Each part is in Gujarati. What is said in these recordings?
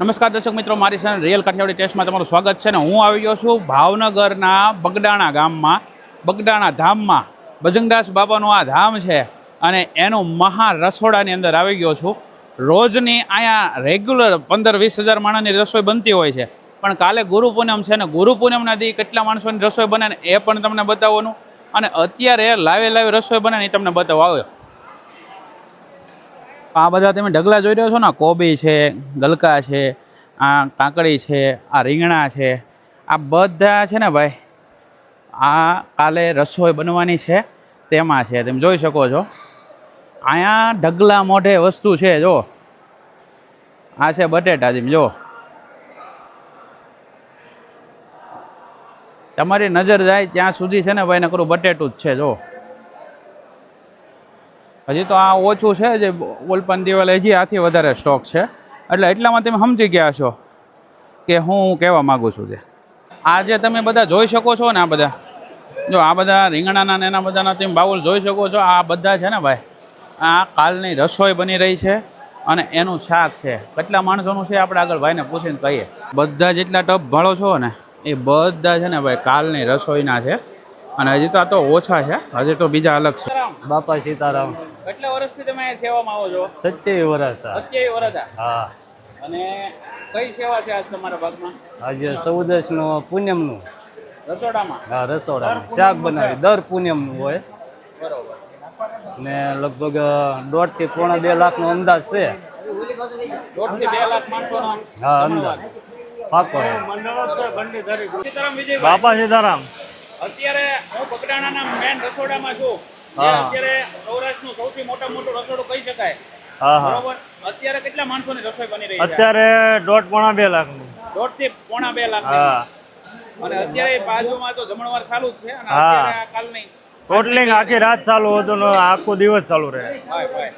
નમસ્કાર દર્શક મિત્રો, મારી સાથે રિયલ કાઠિયાવાડી ટેસ્ટમાં તમારું સ્વાગત છે ને હું આવી ગયો છું ભાવનગરના બગડાણા ગામમાં. બગડાણા ધામમાં બજરંગદાસ બાબાનું આ ધામ છે અને એનું મહા રસોડાની અંદર આવી ગયો છું. રોજની અહીંયા રેગ્યુલર પંદર વીસ હજાર માણસની રસોઈ બનતી હોય છે. પણ કાલે ગુરુ પૂનમ છે ને ગુરુ પૂનમના દી કેટલા માણસોની રસોઈ બને ને એ પણ તમને બતાવવાનું અને અત્યારે લાવે લાવે રસોઈ બને ને એ તમને બતાવવા આવ્યો. આ બધા તમે ઢગલા જોઈ રહ્યો છો ને? કોબી છે, ગલકા છે, આ કાંકડી છે, આ રીંગણા છે, આ બધા છે ને ભાઈ, આ કાલે રસોઈ બનવાની છે, તેમાં છે. તમે જોઈ શકો છો. અહીંયા ઢગલા મોઢે વસ્તુ છે, જો. આ છે બટેટા, તમે જો. તમારી નજર જાય ત્યાં સુધી છે ને ભાઈ, નકરું બટેટું જ છે, જો. હજી તો આ ઓછું છે, જે ઓલપન દિવાલ હજી આથી વધારે સ્ટોક છે. એટલે એટલામાં તમે સમજી ગયા છો કે હું કહેવા માગું છું જે. આ જે તમે બધા જોઈ શકો છો ને આ બધા. જો આ બધા રીંગણાના ને એના બધાના તમે બાઉલ જોઈ શકો છો, આ બધા છે ને ભાઈ, આ કાલની રસોઈ બની રહી છે અને એનું શાક છે. કેટલા માણસોનું છે આપણે આગળ ભાઈને પૂછીને કહીએ. બધા જેટલા ટપ ભાળો છો ને, એ બધા છે ને ભાઈ કાલની રસોઈના છે. અને હજી તો આ તો ઓછા છે. હજી તો બીજા અલગ છે. બાપા સીતારામ. કેટલા વર્ષથી તમે સેવામાં આવો છો? સત્યાવી વર્ષ હતા. સત્યાવી વર્ષ હા. અને કઈ સેવા છે આજ તમારા ભાગમાં? આજે ચૌદશ નો પૂનમનું રસોડામાં? હા રસોડા શાક બનાવી. દર પૂનમનું હોય. બરોબર. ને લગભગ દોઢથી પોણા બે લાખ નો અંદાજ છે. દોઢથી બે લાખ માણસોનો? હા અંદાજ. પાકો. બાપા સીતારામ. અત્યારે હું બગડાણાના મેન રસોડામાં છું. અત્યારે સૌરાષ્ટ્રનું સૌથી મોટા મોટું રસોડું કહી શકાય. હા હા. અત્યારે કેટલા માણસોની રસોઈ બની રહી છે? અત્યારે દોઢ પોણા બે લાખ દોઢથી પોણા બે લાખ. હા. અને અત્યારે બાજુમાં તો જમણવાર ચાલુ જ છે. અને. અત્યારે આ કાલની ટોટલિંગ આખી રાત ચાલુ હતું આખો દિવસ ચાલુ રહે. ભાઈ ભાઈ.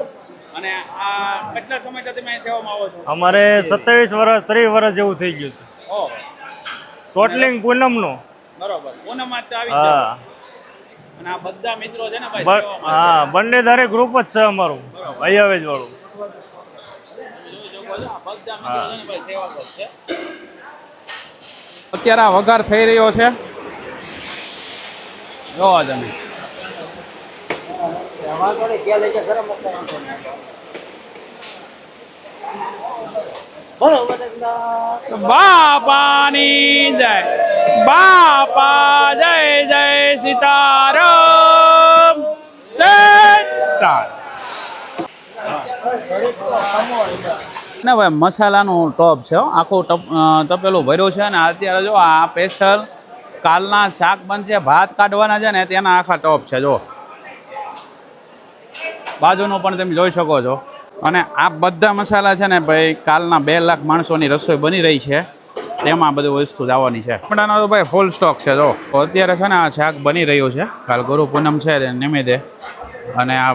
અને આ કેટલા સમયથી તમે સેવામાં આવો છો? અમારે સત્યાવીસ વર્ષ ત્રીસ વર્ષ જેવું થઈ ગયું છે. ટોટલિંગ પૂનમનું બરોબર. પૂનમમાં જ આવી હા. અને આ બધા મિત્રો છે ને ભાઈ હા બંને ધારે ગ્રુપ જ છે અમારું અયાવેજ વાળું અત્યારે આ વઘાર થઈ રહ્યો છે. જોવા તમે બાપાની જય. બાપા, જય જય સીતારામ. ને ભાઈ, મસાલાનું ટોપ છે. આખું તપેલું ભર્યું છે ને અત્યારે જો આ સ્પેશિયલ કાલના શાક બનશે, ભાત કાઢવાના છે ને તેના આખા ટોપ છે, જો. બાજુનું પણ તમે જોઈ શકો છો. અને આ બધા મસાલા છે ને ભાઈ, કાલના બે લાખ માણસોની રસોઈ બની રહી છે. તેમાં બધું વસ્તુ જવાની છે. કપડાનો તો ભાઈ ફૂલ સ્ટોક છે, જો. અત્યારે છે ને આ શાક બની રહ્યું છે. કાલ ગુરુ પૂનમ છે નિમિત્તે. અને આ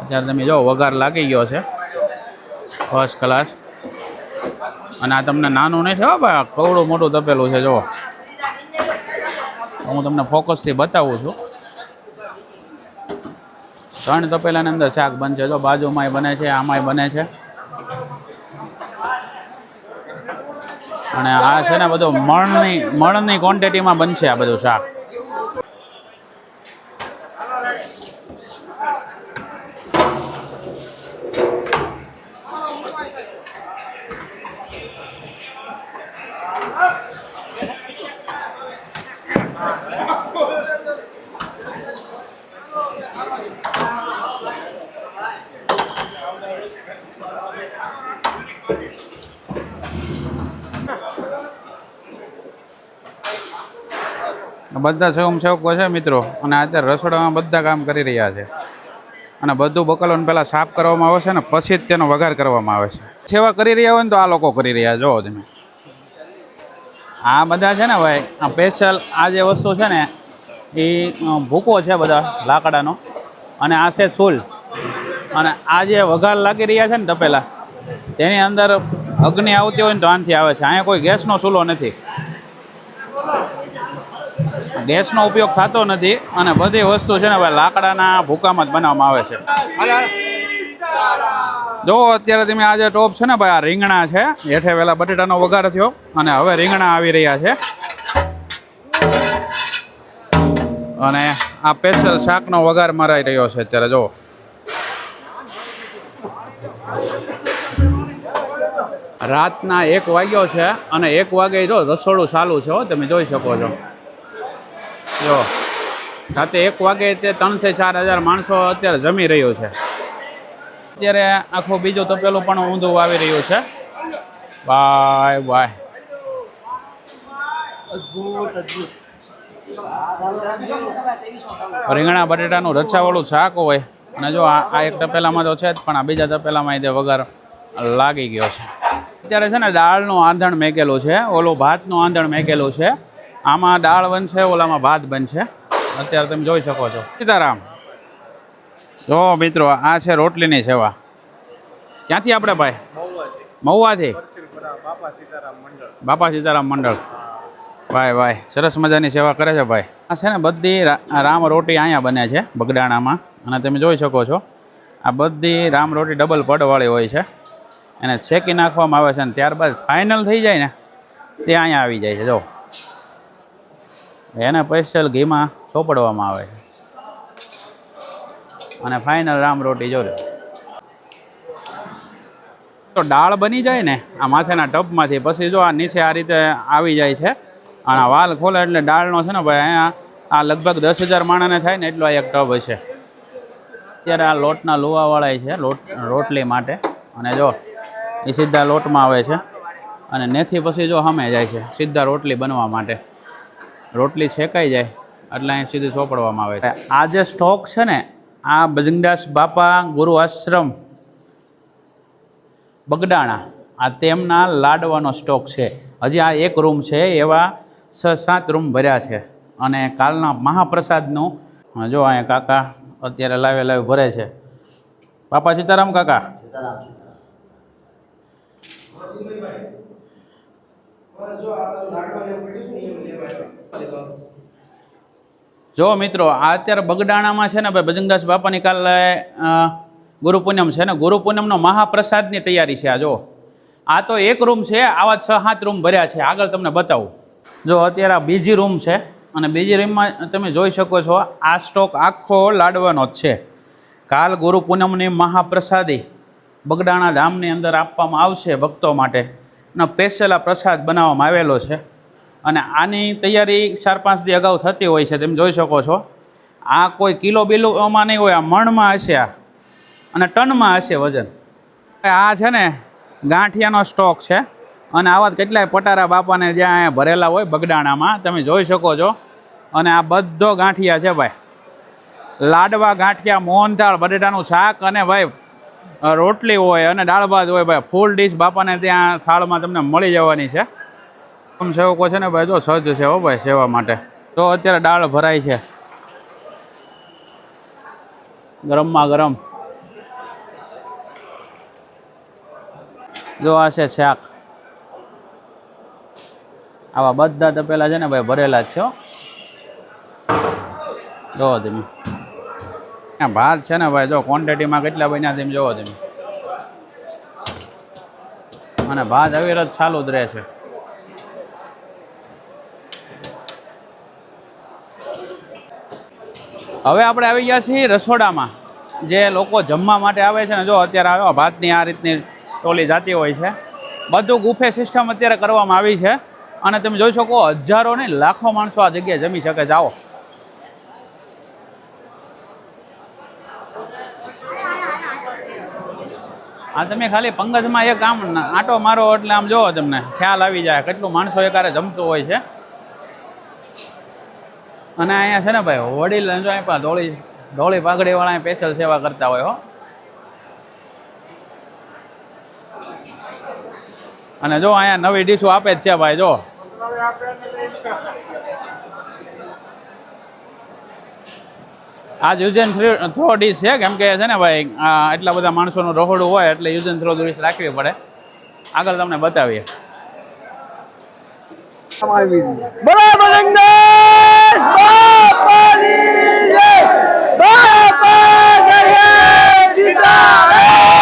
અત્યારે તમે જો વઘાર લાગી ગયો છે. ફર્સ્ટ ક્લાસ અને આ તમને નાનું નહીં છે હો ભાઈ કવડું મોટું તપેલું છે, જો. હું તમને ફોકસથી બતાવું છું. ત્રણ તપેલાની અંદર શાક બનશે, જો. બાજુમાંય બને છે, આમાંય બને છે. અને આ છે ને બધું મણની મણની ક્વોન્ટિટીમાં બનશે આ બધું શાક. આ બધા સ્વયંસેવકો છે મિત્રો, અને અત્યારે રસોડામાં બધા કામ કરી રહ્યા છે. અને બધું બકલોને પહેલાં સાફ કરવામાં આવે છે ને પછી જ તેનો વઘાર કરવામાં આવે છે. સેવા કરી રહ્યા હોય ને તો આ લોકો કરી રહ્યા જો તમે. આ બધા છે ને ભાઈ, આ સ્પેશિયલ આ જે વસ્તુ છે ને, એ ભૂકો છે બધા, લાકડાનો. અને આ છે સૂલ. અને આ જે વઘાર લાગી રહ્યા છે ને તપેલા, તેની અંદર અગ્નિ આવતી હોય ને તો આનથી આવે છે. અહીંયા કોઈ ગેસનો ચૂલો નથી. ગેસનો ઉપયોગ થતો નથી અને બધી વસ્તુ છે ને ભાઈ લાકડાના ભૂકામાં જ બનાવવામાં આવે છે. જો અત્યારે તમે આ જે ટોપ છે ને ભાઈ આ રીંગણા છે હેઠે વેલા બટેટાનો વઘાર થયો અને હવે રીંગણા આવી રહ્યા છે. અને આ સ્પેશિયલ શાકનો વઘાર મરાઈ રહ્યો છે અત્યારે જો રાતના એક વાગ્યો છે અને એક વાગે જો રસોડું ચાલુ છે હો તમે જોઈ શકો છો. જો, રાતે એક વાગે તે ત્રણથી ચાર હજાર માણસો અત્યારે જમી રહ્યું છે. અત્યારે આખું બીજું તપેલું પણ ઊંધું આવી રહ્યું છે. Bye bye. રીંગણા બટેટાનું રચાવાળું શાક હોય. અને જો આ એક તપેલામાં તો છે જ, પણ આ બીજા તપેલામાં તે વગર લાગી ગયો છે. અત્યારે છે ને દાળનું આંધણ મેકેલું છે, ઓલું ભાતનું આંધણ મેકેલું છે. આમાં દાળ બનશે, ઓલામાં ભાત બનશે. અત્યારે તમે જોઈ શકો છો. સીતારામ. જો મિત્રો, આ છે રોટલીની સેવા. ક્યાંથી આપણે ભાઈ? મહુવાથી. બાપા સીતારામ મંડળ. ભાઈ ભાઈ, સરસ મજાની સેવા કરે છે ભાઈ. આ છે ને બધી રામ રોટી અહીંયા બને છે, બગડાણામાં. અને તમે જોઈ શકો છો, આ બધી રામ રોટી ડબલ પડવાળી હોય છે. એને શેકી નાખવામાં આવે છે અને ત્યારબાદ ફાઇનલ થઈ જાય ને, તે અહીંયા આવી જાય છે, જો. એને સ્પેશિયલ ઘીમાં ચોપડવામાં આવે છે. અને ફાઇનલ રામ રોટી જોડે તો દાળ બની જાય ને, આ માથેના ટબમાંથી, પછી જો આ નીચે આ રીતે આવી જાય છે, અને વાલ ખોલે એટલે દાળનો છે ને ભાઈ, અહીંયા આ લગભગ દસ હજાર માણસને થાય ને, એટલો એક ટબ હશે. અત્યારે આ લોટના લુવાવાળા છે, લોટ, રોટલી માટે. અને જો, એ સીધા લોટમાં આવે છે. અને નેથી પછી જો સામે જાય છે, સીધા રોટલી બનવા માટે. રોટલી શેકાઈ જાય એટલે અહીં સીધી ચોપડવામાં આવે છે. આ જે સ્ટોક છે ને આ બજંગદાસ બાપા ગુરુ આશ્રમ બગડાણા આ તેમના લાડવાનો સ્ટોક છે. હજી આ એક રૂમ છે એવા છ સાત રૂમ ભર્યા છે. અને કાલના મહાપ્રસાદનું જો અહીંયા કાકા અત્યારે લાવે લાવે ભરે છે. બાપા સીતારામ કાકા. જો મિત્રો, આ અત્યારે બગડાણામાં છે ને ભાઈ, ભજનદાસ બાપાની કાલે ગુરુ પૂનમ છે ને, ગુરુ પૂનમનો મહાપ્રસાદની તૈયારી છે આ, જો. આ તો એક રૂમ છે, આવા છ, સાત રૂમ ભર્યા છે. આગળ તમને બતાવું. જો, અત્યારે આ બીજી રૂમ છે અને બીજી રૂમમાં તમે જોઈ શકો છો, આ સ્ટોક આખો લાડવાનો જ છે. કાલ ગુરુ પૂનમની મહાપ્રસાદી બગડાણા ધામની અંદર આપવામાં આવશે ભક્તો માટે. અને સ્પેશિયલ પ્રસાદ બનાવવામાં આવેલો છે. અને આની તૈયારી ચાર પાંચ દી અગાઉ થતી હોય છે, તમે જોઈ શકો છો. આ કોઈ કિલો બિલોમાં નહીં હોય, આ મણમાં હશે અને ટનમાં હશે વજન. આ છે ને, ગાંઠિયાનો સ્ટોક છે. અને આવા કેટલાય પટારા બાપાને જ્યાં અહીંયા ભરેલા હોય, બગડાણામાં, તમે જોઈ શકો છો. અને આ બધો ગાંઠિયા છે ભાઈ. લાડવા ગાંઠિયા, મોહનથાળ, બટેટાનું શાક અને ભાઈ, રોટલી હોય અને દાળ ભાત હોય, ભાઈ, ફૂલ ડીશ બાપાને ત્યાં થાળમાં તમને મળી જવાની છે. સેવકો છે ને ભાઈ, જો સજ્જ છે હો ભાઈ સેવા માટે. તો અત્યારે દાળ ભરાય છે. ગરમમાં ગરમ. જો આ છે શાક. આવા બધા તપેલા છે ને ભાઈ ભરેલા જ છે જોવો તમે. ભાત છે ને ભાઈ, જો ક્વોન્ટિટીમાં કેટલા બન્યા તેમ જોવો તમે. અને ભાત અવિરત ચાલુ જ રહે છે. હવે આપણે આવી ગયા છીએ રસોડામાં. જે લોકો જમવા માટે આવે છે ને, જો અત્યારે આવ્યો ભાતની આ રીતની ટોલી જાતી હોય છે. બધું ગુફે સિસ્ટમ અત્યારે કરવામાં આવી છે. અને તમે જોઈ શકો, હજારો ને લાખો માણસો આ જગ્યાએ જમી શકે આવો. આ તમે ખાલી પંગજમાં એક આમ આટો મારો એટલે આમ જોવો તમને, ખ્યાલ આવી જાય, કેટલું માણસો એકારે જમતું હોય છે. અને અહીંયા છે ને ભાઈ, વડીલ જો અહીં પા ધોળી ધોળી પાઘડી વાળા સ્પેશિયલ સેવા કરતા હોય હો. અને જો અહીંયા નવી ડીશો આપે જ છે ભાઈ, જો. આજ યુઝ એન્ડ થ્રો ડીશ છે, કેમ કે છે ને ભાઈ એટલા બધા માણસોનું રહોડું હોય એટલે એન્ડ થ્રો ડીશ રાખવી પડે. આગળ તમને બતાવીએ. બરાબર જગદીશ બાપાની જય બાપા જય સીતારામ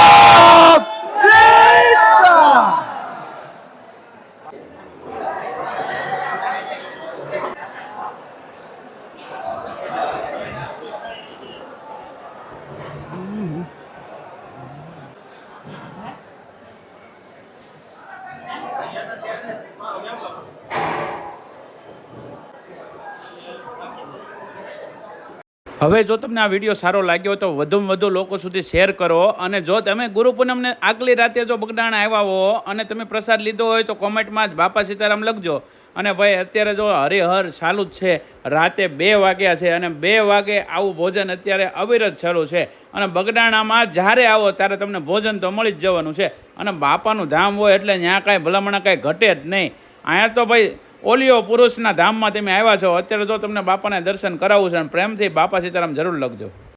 હવે જો તમને આ વીડિયો સારો લાગ્યો તો વધુમાં વધુ લોકો સુધી શેર કરો અને જો તમે ગુરુ પૂનમને આગલી રાતે જો બગડાણા આવ્યા હો અને તમે પ્રસાદ લીધો હોય તો કોમેન્ટમાં જ બાપા સીતારામ લખજો. અને ભાઈ, અત્યારે જો હરિહર ચાલુ જ છે. રાતે બે વાગ્યા છે અને બે વાગે આવું ભોજન અત્યારે અવિરત ચાલુ છે. અને બગડાણામાં જ્યારે આવો ત્યારે તમને ભોજન તો મળી જ જવાનું છે. અને બાપાનું ધામ હોય એટલે ત્યાં કાંઈ ભલામણા કાંઈ ઘટે જ નહીં. અહીંયા તો ભાઈ ઓલિયો પુરુષના ધામમાં તમે આવ્યા છો, અત્યારે જો તમને બાપાને દર્શન કરાવવું છે અને પ્રેમથી બાપા સીતારામ જરૂર લખજો.